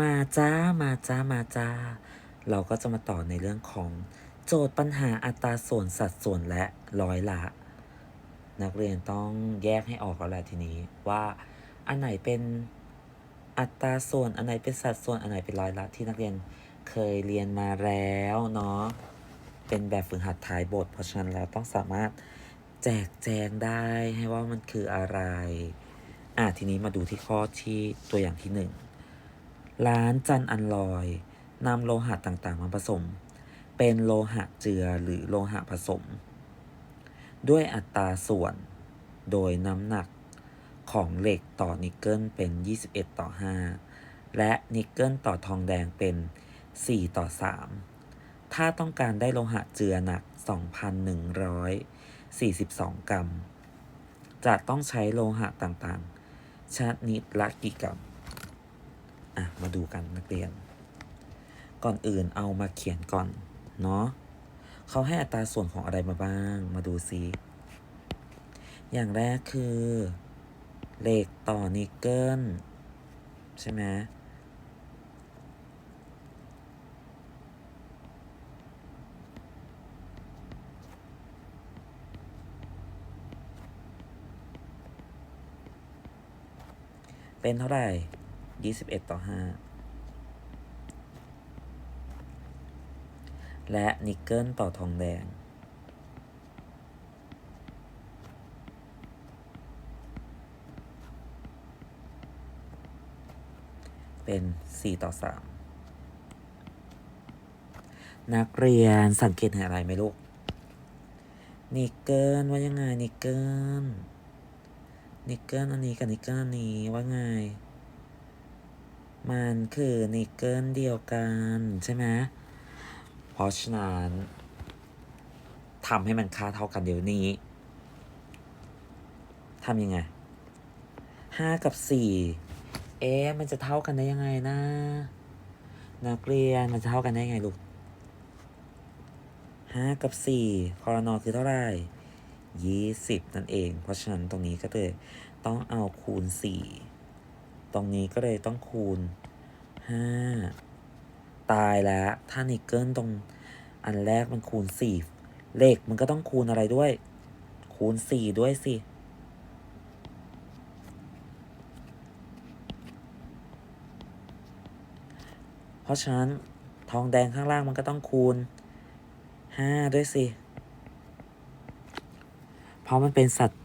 มาจ้ามาจ้ามาจ้า เราก็จะมาต่อในเรื่องของโจทย์ปัญหาอัตราส่วนสัดส่วนและร้อยละ นักเรียนต้องแยกให้ออกแล้วแหละทีนี้ว่าอันไหนเป็นอัตราส่วนอันไหนเป็นสัดส่วนอันไหนเป็นร้อยละที่นักเรียนเคยเรียนมาแล้วเนาะเป็นแบบฝึกหัดท้ายบท เพราะฉะนั้นแล้วต้องสามารถแจกแจงได้ให้ว่ามันคืออะไร อะทีนี้มาดูที่ข้อที่ตัวอย่างที่หนึ่ง ร้านจันอันลอยนำโลหะต่างๆ มาผสม เป็นโลหะเจือหรือโลหะผสม ด้วยอัตราส่วนโดยน้ำหนักของเหล็กต่อนิกเกิลเป็น 21 ต่อ 5 และนิกเกิลต่อทองแดงเป็น 4 ต่อ 3 ถ้าต้องการได้โลหะเจือหนัก 2,142 กรัม จะต้องใช้โลหะต่างๆ ชนิดละกี่กรัม อะ มาดูกันนักเรียน ก่อนอื่นเอามาเขียนก่อน เนาะเขาให้อัตราส่วนของอะไรมาบ้าง มาดูซิ อย่างแรกคือเหล็กต่อนิกเกิลใช่ไหมเป็นเท่าไหร่ 21ต่อ5และนิกเกิลต่อทองแดง เป็น 4 ต่อ 3 นักเรียนสังเกตเห็นอะไรไหมลูก นิกเกิลว่ายังไงนิกเกิลนิกเกิลอันนี้กับนิกเกิลอันนี้ว่าไง มันคือนิกเกิลเดียวกันใช่ไหมเพราะฉะนั้นทำให้มันค่าเท่ากันเดี๋ยวนี้ทำยังไงห้ากับสี่เอ๊ะมันจะเท่ากันได้ยังไงนะ นักเรียนมันจะเท่ากันได้ยังไงลูกห้ากับสี่คอรนอคือเท่าไหร่ยี่สิบนั่นเอง เพราะฉะนั้นตรงนี้ก็เลยต้องเอาคูณสี่ ตรงนี้ก็เลยต้องคูณห้าตายแล้ว ถ้านิกเกิลตรงอันแรกมันคูณสี่เลขมันก็ต้องคูณอะไรด้วย คูณสี่ด้วยสิ เพราะฉะนั้นทองแดงข้างล่างมันก็ต้องคูณห้าด้วยสิ เพราะมันเป็นสัตว์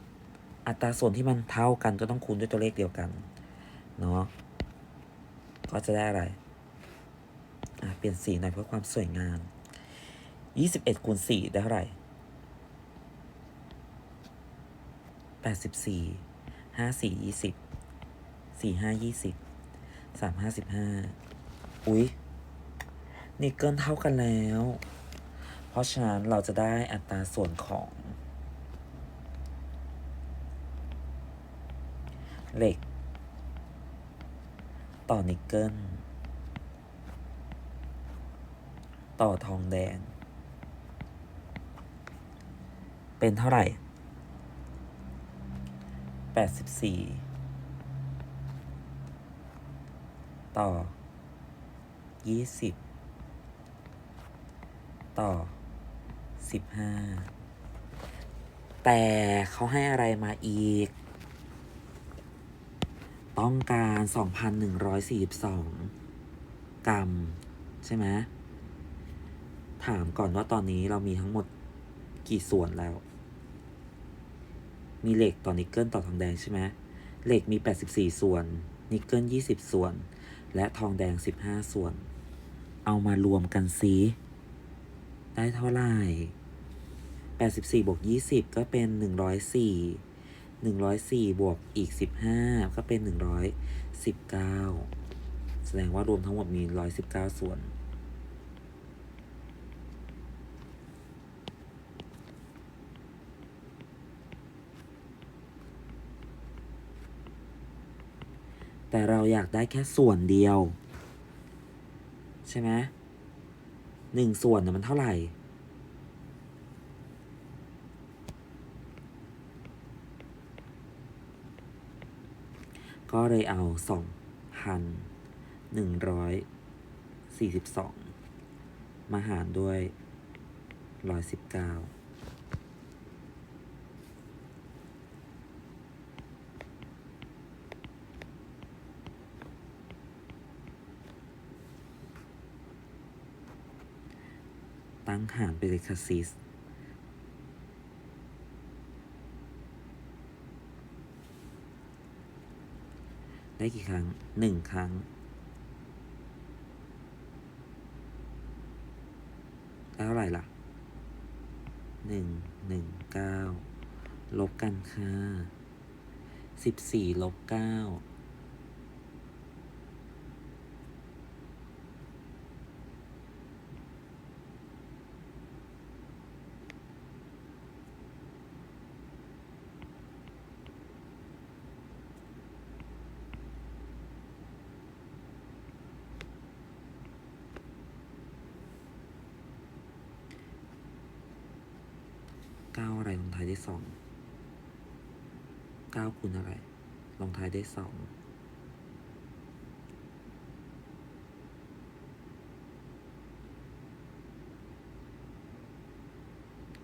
อัตราส่วนที่มันเท่ากันก็ต้องคูณด้วยตัวเลขเดียวกัน เนาะก็จะได้อะไร อะ เปลี่ยนสีหน่อยเพื่อความสวยงาม21คูณ4ได้เท่าไหร่84 54 20 45 20 35 15อุ๊ยนี่เกินเท่ากันแล้ว เพราะฉะนั้นเราจะได้อัตราส่วนของ เหล็ก ต่อนิกเกิล ต่อทองแดง เป็นเท่าไหร่แปดสิบสี่ต่อยี่สิบต่อสิบห้าแต่เขาให้อะไรมาอีก ต้องการ 2,142 กรัม ใช่ไหมถามก่อนว่าตอนนี้เรามีทั้งหมดกี่ส่วนแล้ว มีเหล็กต่อนิกเกิลต่อทองแดงใช่ไหมเหล็กมี 84 ส่วน นิกเกิล 20 ส่วน และทองแดง 15 ส่วน เอามารวมกันซิได้เท่าไหร่ 84บวก20 ก็เป็น 104 104บวกอีก15ก็เป็น119แสดงว่ารวมทั้งหมดมี119ส่วน แต่เราอยากได้แค่ส่วนเดียว ใช่ไหมหนึ่งส่วนน่มันเท่าไหร่ ก็เลยเอาสองพันหนึ่งร้อยสี่สิบสองมาหารด้วยร้อยสิบเก้าตั้งหารไปเลยค่ะซิส ได้กี่ครั้งหนึ่งครั้งได้เท่าไหร่ล่ะหนึ่งหนึ่งเก้าลบกันค่ะสิบสี่ลบเก้า เก้าอะไรลงท้ายด้วยสองเก้าคูณอะไรลงท้ายด้วยสอง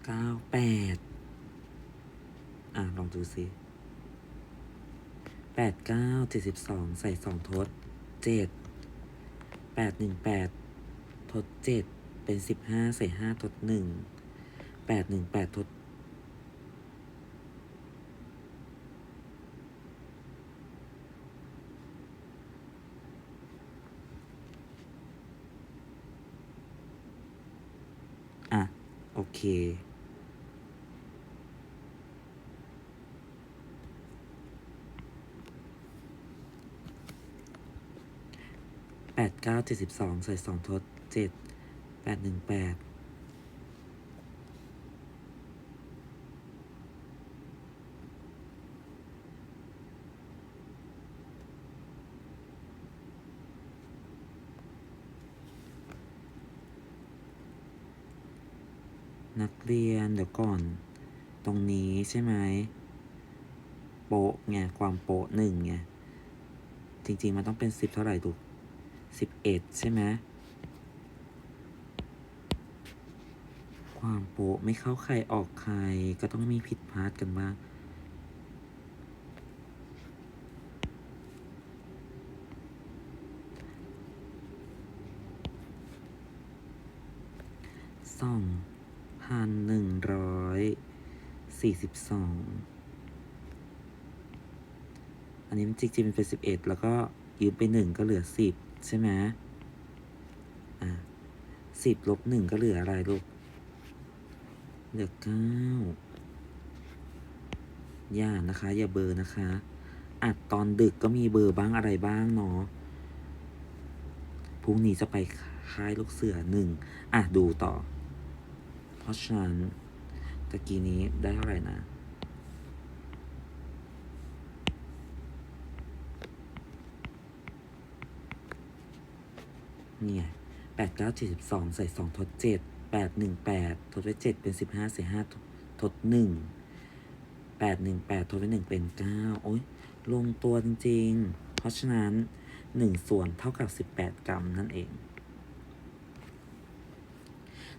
เก้าแปดอะ ลองดูสิแปดเก้าเจ็ดสิบสองใส่สองทดเจ็ดแปดหนึ่งแปดทดเจ็ดเป็นสิบห้าใส่ห้าทดหนึ่งแปดหนึ่งแปดทด อะ โอเค แปดเก้าเจ็ดสิบสองใส่สองทดเจ็ดแปดหนึ่งแปด นักเรียนเดี๋ยวก่อน ตรงนี้ใช่ไหมโปะไงความโปะหนึ่งไงจริง ๆ มันต้องเป็นสิบเท่าไหร่ดูสิบเอ็ดใช่ไหมความโปะไม่เข้าใครออกใครก็ต้องมีผิดพลาดกันบ้างสอง พันหนึ่งร้อยสี่สิบสอง อันนี้มันจริงๆเป็นสิบเอ็ดแล้วก็ยืมไปหนึ่งก็เหลือสิบใช่ไหมอะสิบลบหนึ่งก็เหลืออะไรลูก เหลือเก้าอย่านะคะ อย่าเบอร์นะคะอัดตอนดึกก็มีเบอร์บ้างอะไรบ้างเนาะพรุ่งนี้จะไปค่ายลูกเสือหนึ่งอะ ดูต่อ เพราะฉะนั้นตะกี้นี้ได้เท่าไหร่นะเนี่ยแปดเก้าเจ็ดสิบสองใส่สองทดเจ็ดแปดหนึ่งแปดทดไว้เจ็ดเป็นสิบห้าใส่ห้าทดหนึ่งแปดหนึ่งแปดทดไว้หนึ่งเป็นเก้าโอ้ยลงตัวจริง ๆ เพราะฉะนั้นหนึ่งส่วนเท่ากับสิบแปดกรัมนั่นเอง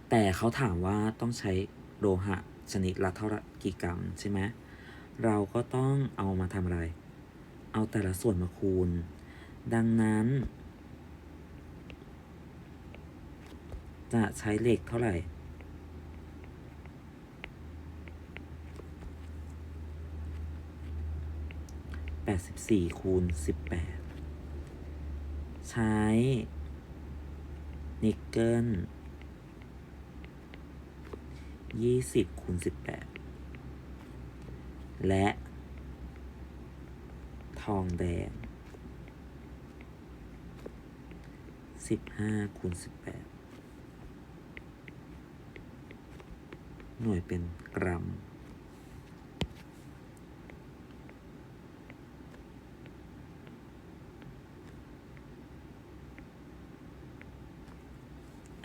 แต่เขาถามว่าต้องใช้โลหะชนิดละเท่าไรกี่กรัมใช่ไหมเราก็ต้องเอามาทำอะไร เอาแต่ละส่วนมาคูณ ดังนั้น จะใช้เหล็กเท่าไหร่ แปดสิบสี่คูณสิบแปด ใช้ นิกเกิล ยี่สิบคูณสิบแปดและ ทองแดงสิบห้าคูณสิบแปดหน่วยเป็นกรัม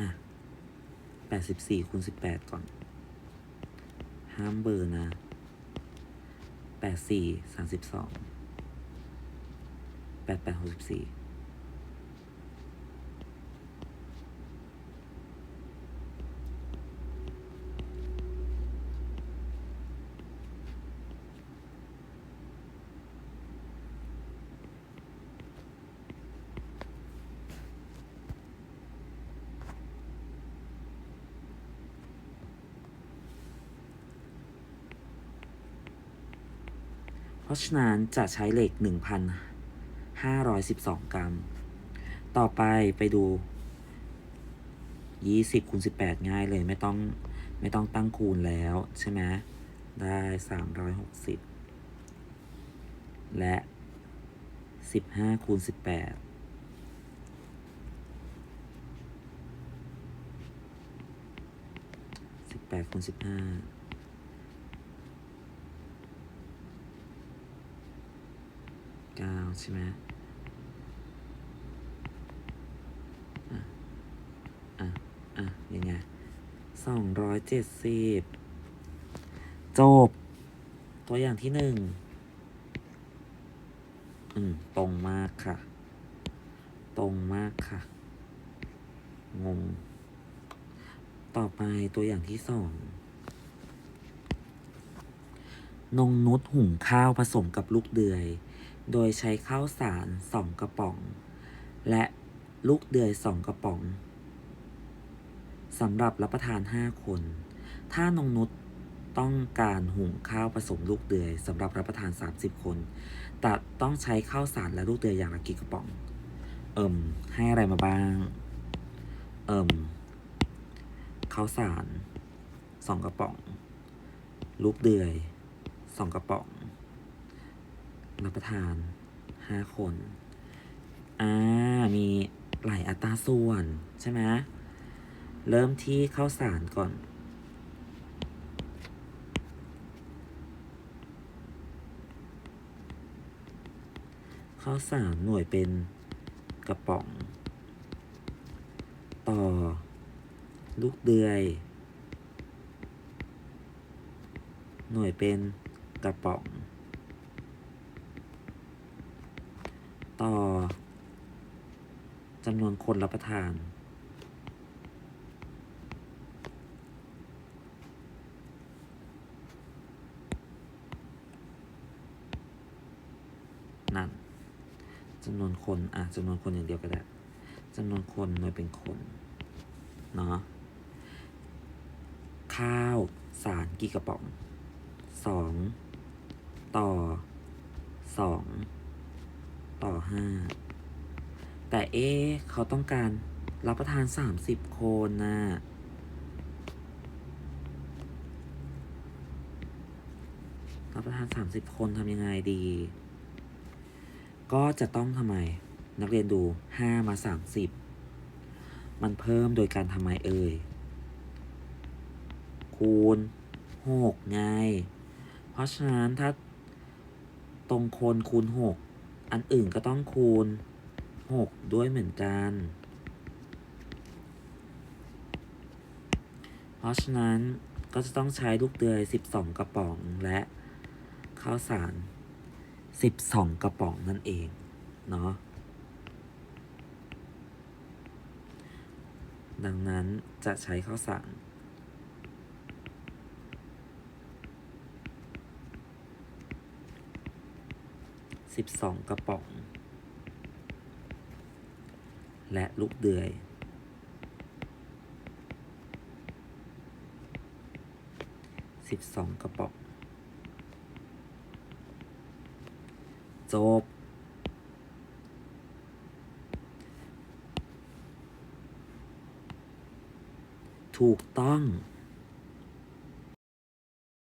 อะแปดสิบสี่คูณสิบแปดก่อน ห้ามเบอร์นะแปดสี่สามสิบสองแปดแปดหกสิบสี่ ราะฉะนั้นจะใช้เหล็ก 1,512 กรัม ต่อไปไปดู 20คูณ18 ง่ายเลยไม่ต้องไม่ต้องตั้งคูณแล้วใช่ไหมได้ 360 และ 15คูณ18 18คูณ15เก้า ใช่ไหมอะ อะ อะ ยังไงสองร้อยเจ็ดสิบจบ ตัวอย่างที่หนึ่ง อืม ตรงมากค่ะ ตรงมากค่ะ งง ต่อไปตัวอย่างที่สองนงนุชหุงข้าวผสมกับลูกเดือย โดยใช้ข้าวสารสองกระป๋อง และลูกเดือยสองกระป๋องสำหรับรับประทานห้าคน ถ้านงนุชต้องการหุงข้าวผสมลูกเดือยสำหรับรับประทาน 30 คน แต่ต้องใช้ข้าวสารและลูกเดือยอย่างละกี่กระป๋อง เอิ่ม ให้อะไรมาบ้าง เอิ่ม ข้าวสารสองกระป๋อง ลูกเดือยสองกระป๋อง รับประทานห้าคน อ่า มีหลายอัตราส่วนใช่ไหมเริ่มที่ข้าวสารก่อน ข้าวสารหน่วยเป็นกระป๋อง ต่อ ลูกเดือย หน่วยเป็นกระป๋อง ต่อ จำนวนคนรับประทาน นั่นจำนวนคน อะจำนวนคนอย่างเดียวก็ได้จำนวนคนหน่วยเป็นคน เนาะ ข้าวสารกี่กระป๋องสองต่อสองต่อห้า แต่เอ๊เขาต้องการรับประทานสามสิบคนนะรับประทานสามสิบคนทำยังไงดี ก็จะต้องทำไม นักเรียนดูห้ามาสามสิบมันเพิ่มโดยการทำไมเอ่ย คูณหกไง เพราะฉะนั้นถ้าตรงคนคูณหกอันอื่นก็ต้องคูณ หกด้วยเหมือนกัน เพราะฉะนั้นก็จะต้องใช้ลูกเดือยสิบสองกระป๋องและข้าวสารสิบสองกระป๋องนั่นเอง เนาะ ดังนั้นจะใช้ข้าวสารสิบสองกระป๋อง และลูกเดือยสิบสองกระป๋องจบ ถูกต้อง